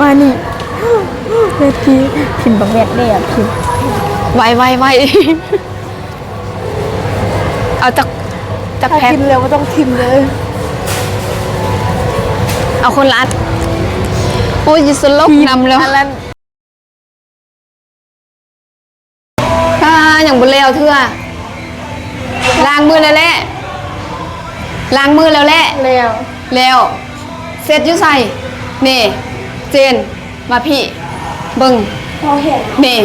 มานี่เวทีพิมพ์บักแวดเนี่ยพิมพ์ไวไวไวเอาจากจากถ้าแพ็คกินแล้วก็ต้องทิมเลย เอาคนละอันโอ้ยยิสลบนำแล้วอันนั้นอ่าอย่างบนแล้วเถื่อล้างมือแล้วแหละ ล้างมือแล้วแหละ แล้ว แล้วเสร็จอยุใส่นี่เจนมาพี่เบิ่งพอเห็นนี่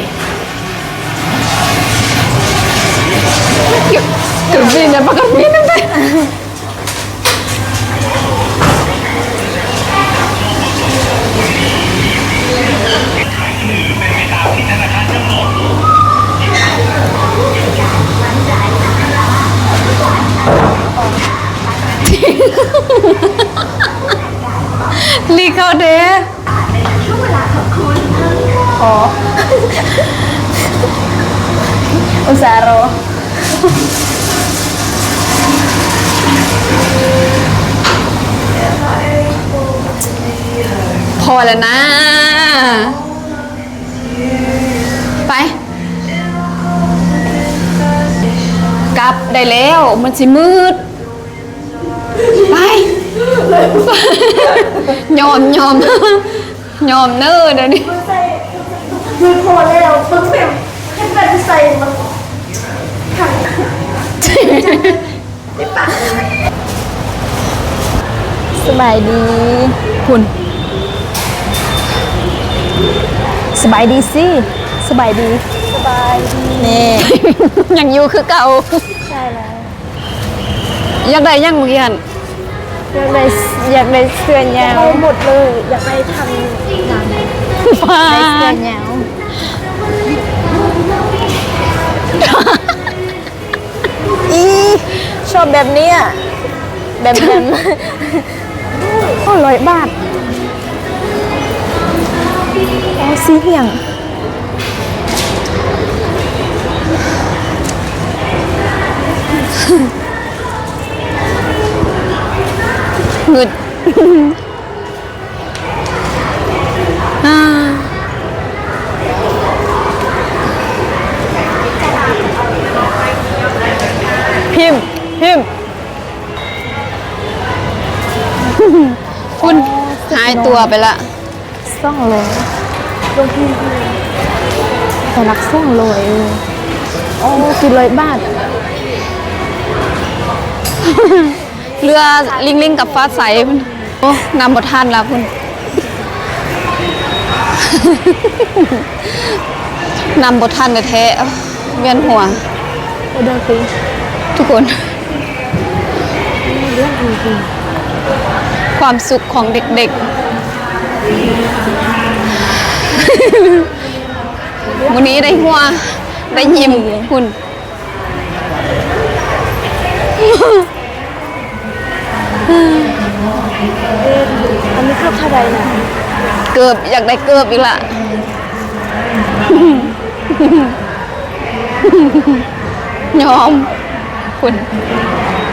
กับพี่เนี่ยปะกับพี่นั่นเลย ลีเข้าเด้อุตส่าห์รอพอแล้วนะ ไป กลับได้แล้ว มันสิมืด ยอมยอมยอมเนอเดี๋ยวนี้คือพอแล้วปึ๊บแบบให้มันใส่มันสบายดีคุณ สบายดีสิสบายดี สบายดีนี่ยังอยู่คือเก่า ใช่แล้วอยากได้ยังเมื่อกี้หัน อยากได้อยากได้เสื้อยาวหมดเลยอยากได้ทำหนังฟ้าเสื้อยาวอีชอบแบบเนี้ยแบบนั้นโอ้ร้อยบาทเอาสีเหี่ยง หงึดอ่าพิมพ์พิมพ์คุณหายตัวไปละซ่องเลยลงทุนแต่รักซ่องเลยโอ้คือร้อยบาท เรือลิงลิงกับฟ้าใสมันโอ้นำบทท่านละคุณนำบทท่านแท้เอ้เวียนหัวโอ้เดินคือทุกคน ความสุขของเด็กๆวันนี้ได้หัว ได้ยิ้มคุณ เกือบอยากได้เกือบอีกละยอม คุณ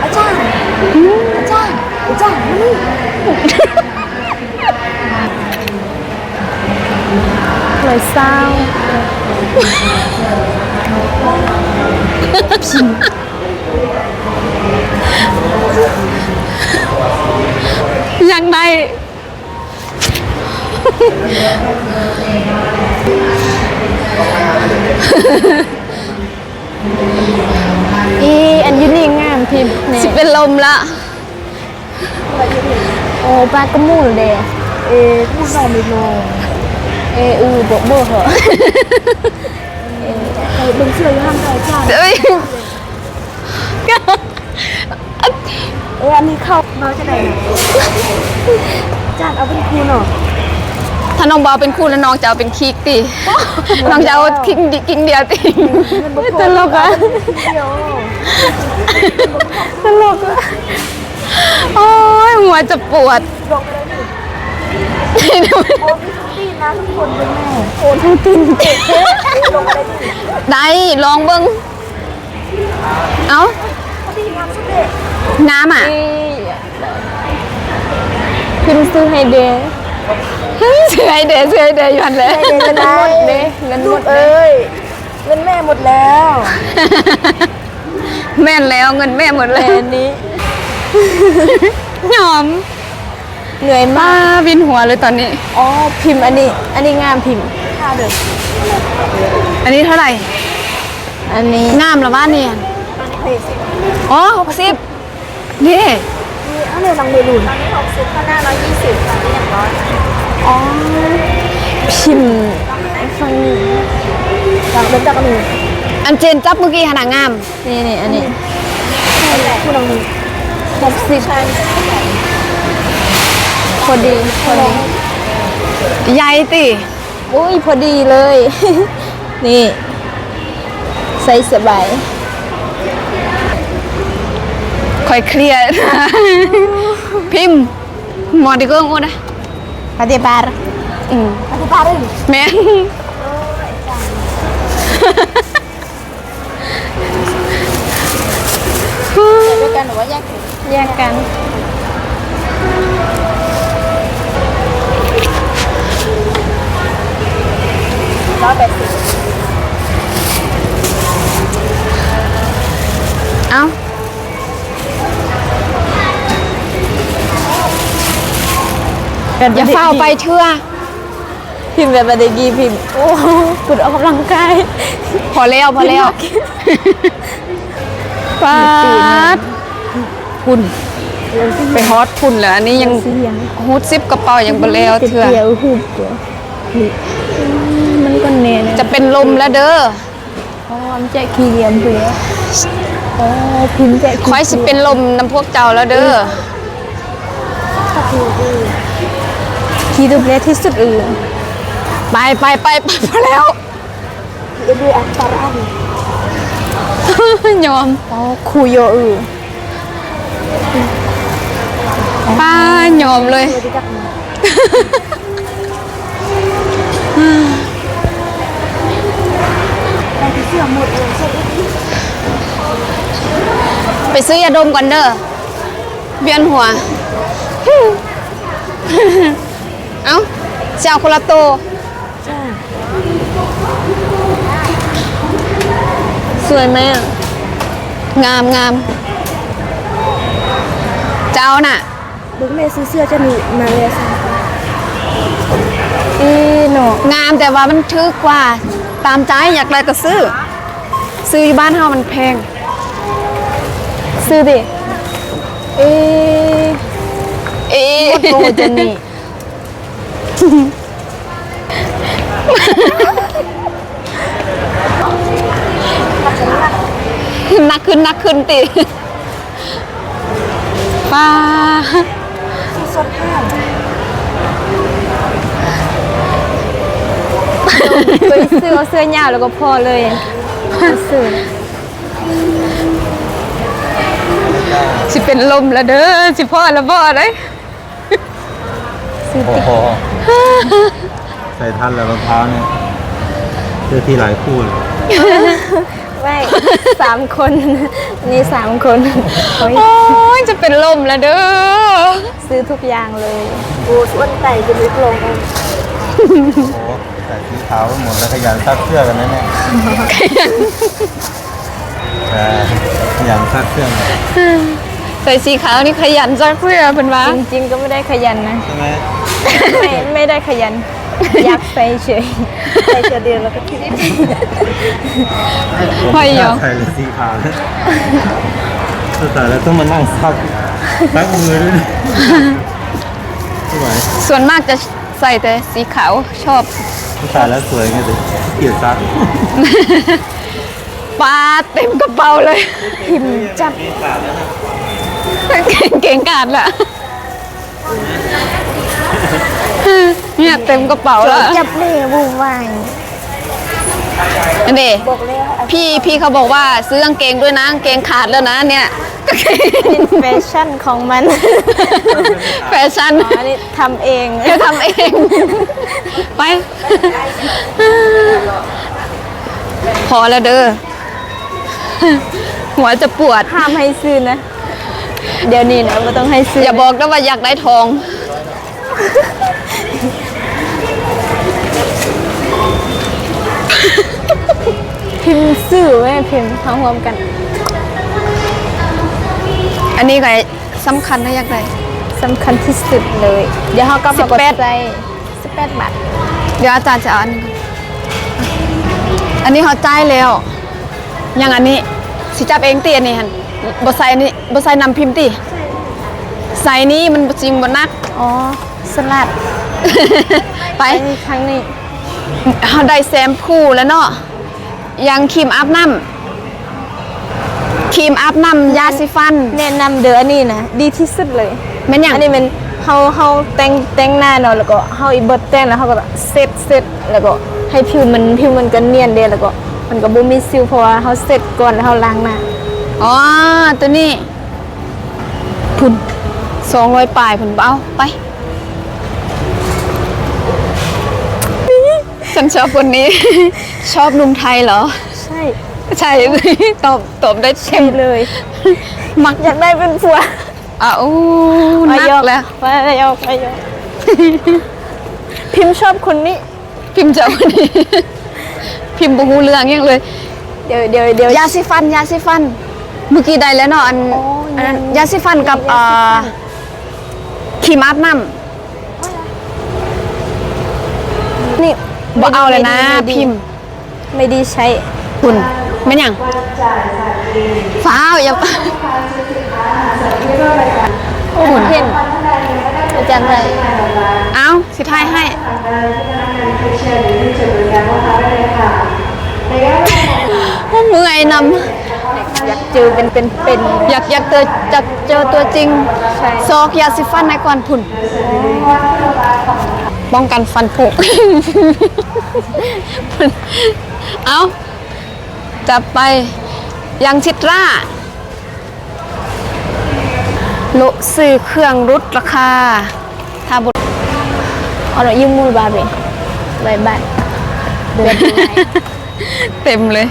อาจารย์ อาจารย์ อาจารย์มานี่เลยเศร้าอยากได้ อีอันอยูนี่งามพิมพ์เนี่สิยเป็นลมละโอ้ปลากระมูลเดเอพูดนอนไม่ลงเออือบอกเบอร์เหรอเออเบิ่งเสื้ออยู่ห้างใดจ้าเอ้ยเอออันนี้เข้ามาจะไหนจานเอาเป็นครูเนาะ ถ้าน้องบอลเป็นคู่แล้วน้องจะเอาเป็นคิกติน้องจะเอาคิกดิคิกเดียวติตลกอะเดี๋ยวตลกอะโอ้ยหัวจะปวดลงไปเลยดิโอ้มีทุกที่นะทุกคนเป็นแม่โอ้ทุกทีเจ็บลงไปเลยดิได้ลองเบิ้งเอ้าพี่ทำสุดเด็ดน้ำอะนี่พิมพ์ซื้อให้เดย์ เสื้อไอเดย์เสื้อไอเดย์อยู่หันเลยให้เดย์ก็ได้เด้เงินหมลูดกเอ้ยเงินแม่หมดแล้ว แม่นแล้วเงินแม่หมดเลแม่ยอันนี้ยอมเหนื่อยบ้ามากวินหัวเลยตอนนี้ อ๋อ พิมพ์อันนี้ อันนี้งามพิมพ์ค่าเด้ออันนี้เท่าไหร่อันนี้งามเหรือบ้านเนี่ยเฮ้ยสิอ๋อหกสิบนี่ อันนี้ลังเบลูน อันนี้หกสิบข้างหน้าร้อยยี่สิบอันนี้อย่างร้อยอ๋อ พิมพ์ฟังนี่ลังเป็นจักรหนึ่งอันเจนจับเมื่อกี้ขนาดงาม นี่นี่อันนี้ผู้ลองดูหกสิบพอดีพอดีใหญ่ติอุ้ยพอดีเลย นี่ใส่สบายคอยเครียด พิมพ์ หมอดีก็งดนะปฏิบัติอืมปฏิบัติแม่นด้วยกันหรือว่าแยกแยกกัน อย่าเฝ้าไปเชื่อ พิมพ์แบบบันไดกีพิมพ์โอ้กุดออกกำลังกายพอแล้วพอแล้วปาดพุ่นไปฮอตพุ่นเหรออันนี้ยังเสียงฮูดซิปกระเป๋ายังบ่แล้วเถื่อเดียวหูตัวนี่อืมมันก็เน่นะจะเป็นลมแล้วเด้ออ๋อมันแจกขี้เกียจเบื่ออ๋อพิมพ์แจกคอยสิเป็นลมน้ำพวกเจ้าแล้วเด้อ ขี้ดุเล็ที่สุดอื่น ไปไปไปไปพอแล้วด้วยอัตราอันยอมอ๋อคูโยอือป้ายอมเลยเสื้อหมดเลยใช่ไหมไปซื้อยาดมก่อนเด้อเวียนหัว เอ้าเจ้าคนละโตใช่สวยไหมอะ งามงามเจ้าน่ะบุ๊กเมย์ซื้อเสื้อจะมีมาเลยค่ะเอ๊ะหนองามแต่ว่ามันทึกกว่า ตามใจอยากอะไรก็ซื้อ ซื้ออยู่บ้านเฮามันแพง ซื้อดิ เอ๊ะเอ๊ะโตจะนี่ นักขึ้นนักขึ้นติป้าสดห้าไปซื้อเอาเสื้อยาวแล้วก็พอเลยซื้อสิเป็นลมแล้วเด้อสิพ่อแล้วบ่ได้ซื้อโอ้ติ๊กโห ใส่ทันแล้วรองเท้าเนี่ยเจอที่หลายคู่เลยไม่สามคน นี่สามคนโอ้ยโอ้ยจะเป็นลมแล้วเด้อซื้อทุกอย่างเลยโอ้ส่วนไต่จะลึกลงโอ้โหใส่สีขาวกันหมดแล้วขยันซักเสื้อกันนะเนี่ยใช่ขยันซักเสื้อกันใส่สีขาวนี่ขยันจักเสื้อเพิ่นว่าจริงๆก็ไม่ได้ขยันนะ ใช่ไหม ไม่ไม่ได้ขยัน อยากใส่เฉยใส่เฉยเดียวแล้วก็ทิ้งไว้เหรอใส่เลยสีขาวเนี่ยถ้าใส่แล้วต้องมานั่งซักซักมือด้วยไม่ไหวส่วนมากจะใส่แต่สีขาวชอบถ้าใส่แล้วสวยไงแต่เกลียดซักปลาเต็มกระเป๋าเลยพิมพ์จับเก่งกาดละ เนี่ยเต็มกระเป๋าแล้วจับเล่วูวายอันนี้บอกเลยว่าพี่พี่เขาบอกว่าซื้อกางเกงด้วยนะกางเกงขาดแล้วนะเนี่ยเป็นแฟชั่นของมัน แฟชั่นอ๋ออันนี้ทำเองเดี๋ยวทำเอง ไปพอแล้วเด้อหัวจะปวดห้ามให้ซื้อนะ เดี๋ยวนี้นะไม่ต้องให้ซื้อ อย่าบอกนะว่าอยากได้ทอง พิมพ์สื่อแม่พิมพ์ทั้งรวมกัน อันนี้ก็สำคัญนะอยากได้สำคัญที่สุดเลย เดี๋ยวเขาก็สิบแปดใจสิบแปดบาท เดี๋ยวอาจารย์จะเอาอันนี้ก่อนอันนี้เขาจ่ายแล้วยังอันนี้สิจับเองตีอันนี้หันบ่ใส่อันนี้บ่ใส่นำพิมพ์ตีใส่นี้มันบ่จริงบ่นัก อ๋อ สลัดไปไปครั้งนี้เขาได้แซมพูแล้วเนาะ ยังครีมอาบน้ำครีมอาบน้ำยาสีฟันแนะนำเดออันนี้นะดีที่สุดเลย แม่นหยังอันนี้เป็นเฮาเฮาแต่งแต่งหน้าเนาะแล้วก็เฮาอีเบิดแต่งแล้วเฮาก็เซตเซตแล้วก็ให้ผิวมันผิวมันก็เนียนเด้แล้วก็มันก็บ่มีสิวเพราะว่าเฮาเซตก่อนแล้วเฮาล้างหน้าอ๋อตัวนี้พุ่นสองร้อยปลายพุ่นเอาไป ฉันชอบคนนี้ ชอบหนุ่มไทยเหรอ ใช่ใช่ตอบตอบได้เต็ใช่มเลย มักอยากได้เป็นผัวอะอู้นักยกแล้วไปยกไปยกพิมพ์ชอบคนนี้ พิมพ์จะวันนี้ พิมพ์บูฮูเรื่องยังเลย เดี๋ยวเดี๋ยวเดี๋ยวยาสีฟัน ยาสีฟัน เมื่อกี้ได้แล้วเนาะอันโอ้ยอันนั้นยังยาสีฟันกับยาสีฟันเอ่อครีมอาบน้นี่ำ บ่เอาเลยนะไม่ดี พิมพ์ไม่ดีใช้คุณไม่นหยังฟ้าวอย่าหุ่นเพ่นอาจารย์ไรเอาสิทายให้ เมื่อยนอยากเจอเป็นเป็นเป็นำอยากอยากเจออยากเจอตัวจริงใช่ซอกยาสีฟันในก่อนพุ่น ป้องกันฟันผุ เอาจับไปยังชิตราโลซื้อเครื่องรุดราคาถ้าบเอาหน่อยยิ้มมูลบาร์บีบายบายเดือนไหนเต็มเลย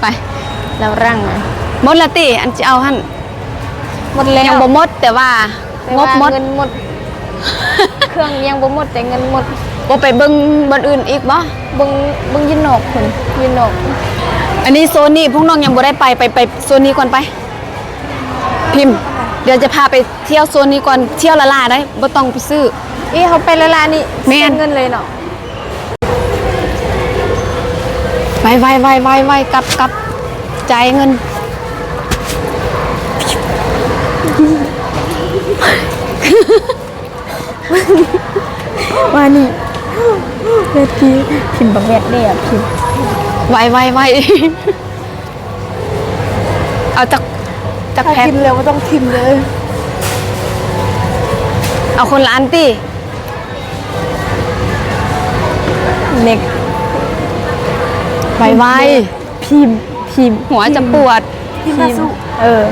ไปแล้วร่างนะหมดละติอันจะเอาหันหมดแล้วยังบ่หมดแต่ว่า แต่งว่าบหมด เงินหมด เครื่องยังบ่หมดแต่เงินหมดบ่ไปเบิ่งบนอื่นอีกบ่เบึงเบึงยินนอกคนยินนอกอันนี้โซนนี้พวกน้องยังบ่ได้ไปไปไปโซนนี้ก่อนไป พิมพ์ เดี๋ยวจะพาไปเที่ยวโซนนี้ก่อนเที่ยวละลาได้บ่ต้องไปซื้อเอ๊ะเขาไปละลานนี่แม่น เสียเงินเลยเนาะไวไวไวไวไวกลับกลับจ่ายเงิน ว่านี่เวทีพิมพ์บังเวทเนี่ยพิมพ์ไวไวไวเอาจากจากถ้าแพ็คพิมพ์แล้วไม่ต้องพิมพ์เลย เอาคนละอันติเน็กไวไวพิมพ์พิมพ์หัวจะปวดพิมพ์เออ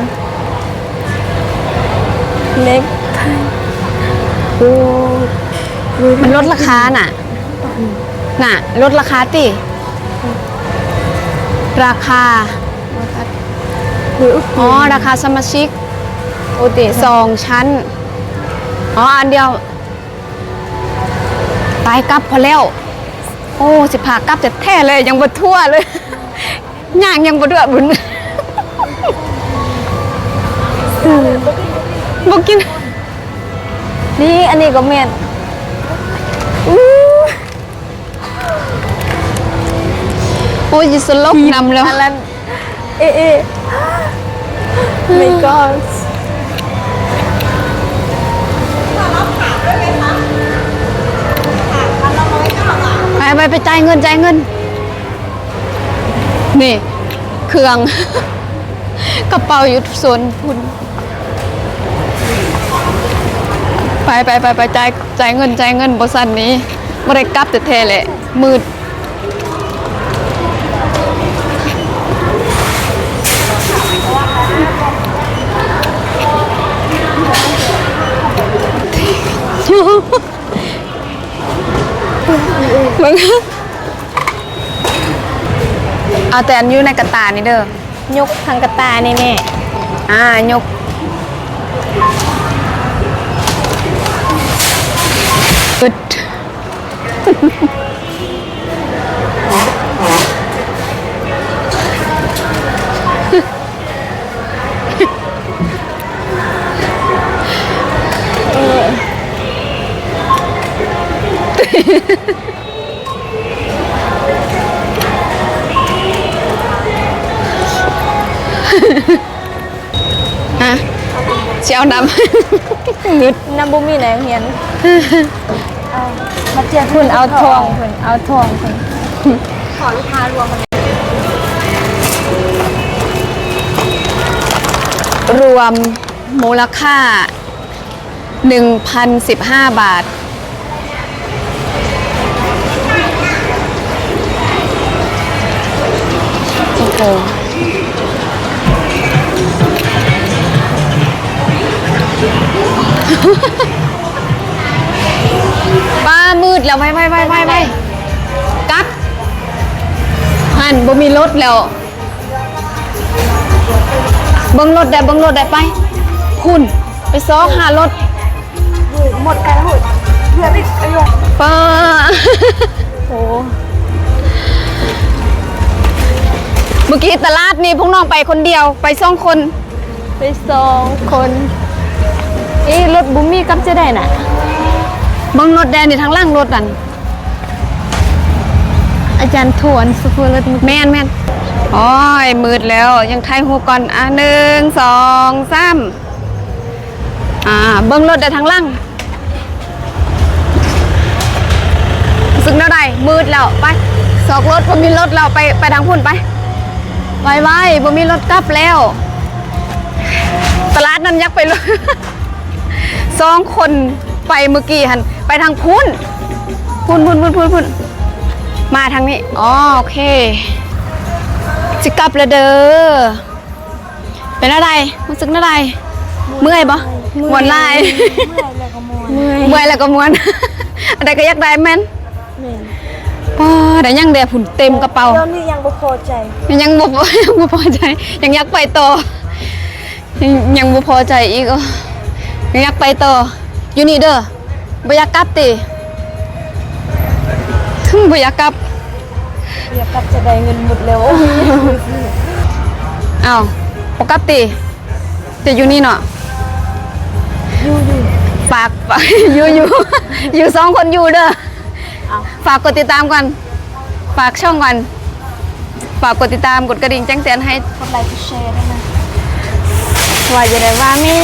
เน็กโอ้ มันลดราคาน่ะ น่ะ ลดราคาติ ราคาคืออ๋อ ราคาสมาชิกโอเตะสองชั้น อ๋อ อันเดียว ตายกลับพอแล้ว โอ้ สิพากลับจะแท้เลย ยังบ่ทั่วเลยย่างยังบ่เดือดบุญบ่กิน นี่อันนี้ก็เมียนโอ้ยสลบนำแล้วอันนั้นเอ๊ะเอ๊ะไม่ก็ไปไปไปจ่ายเงินจ่ายเงิน นี่ เครื่อง กระเป๋าอยู่โซนคุณ ไปไปไปไปจ่ายจ่ายเงินจ่ายเงินบริษัทนี้บริกลับแต่แท้แหละมืดมึงเอาแต่อันอยู่ในกระตานี่เด้อยกทางกระตาแน่อ่ายก ฮะเชียวดำงึดน้ำบุ มีไหนเฮียนมาเจียเพิ่นเอาทองเพิ่นเอาทองเพิ่นขอลูกค้ารวมมันรวมมูลค่า 1,015 บาท โอ้โห ป้ามืดแล้วไปไปไปไปไปกลับหันบ่มีรถแล้วเบิ้งรถได้เบิ้งรถได้ไป คุณไปซอกหารถหมดกันแล้วหุ่นเพื่อนอีกประโยคป้าโอ้เมื่อกี้ตลาดนี่พวกน้องไปคนเดียวไปสองคน ไปสองคน เอ๊ะรถบุมีกับจะได้น่ะเบิ้งรถแดนนี่ทางล่างรถนั่นอาจารย์ทวนสุภรถแม่นแม่นโอ้ยมืดแล้วยังไทยหูก่อน อะหนึ่งสองสามอ่า เบิ้งรถได้ทางล่างสึกเท่าใดมืดแล้วไปสอกรถบ่มีรถแล้วไปไปทางพุ่นไปไวไวๆบ่มีรถกลับแล้ว ตลาดนั้นยักไปเลยสองคนไปเมื่อกี้หัน ไปทางพุ่นพุ่นพุ่นพุ่นพุ่นพุ่นมาทางนี้อ๋อโอเคจะกลับแล้วเด้อเป็นอะไรรู้สึกอะไรเมื่อยปะมวนลายเมื่อยเลยก็มวนเมื่อยเมื่อยแล้วก็มวนอะไรก็อยากได้แม่นแม่นป้าแต่ยังเดียผุนเต็มกระเป๋าแล้วนี่ยังบ่พอใจยังบ่ยังบ่พอใจ ยังอยากไปต่อยังยังบ่พอใจอีกอะยังอยากไปต่ออยู่นี่เด้อ บ่อยากกลับติถึงบ่อยากกลับอยากกลับจะได้เงินหมดแล้วอ้าวบ่กลับติแต่อยู่นี่เนาะอยู่ดิฝากฝากอยู่อยู่อยู่สองคนอยู่เด้อฝากกดติดตามก่อนฝากช่องก่อนฝากกดติดตามกดกระดิ่งแจ้งเตือนให้กดไลค์กดแชร์ด้วยนะว่าจะได้ว่าแม่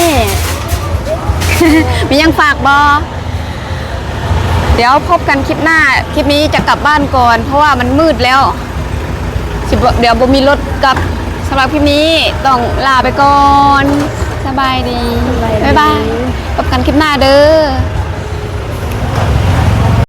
มียังฝากบอ เดี๋ยวพบกันคลิปหน้า คลิปนี้จะกลับบ้านก่อน เพราะว่ามันมืดแล้วเดี๋ยวบมีรถกลับสำหรับคลิปนี้ต้องลาไปก่อน สบายดี บ๊ายบายพบกันคลิปหน้าเด้อ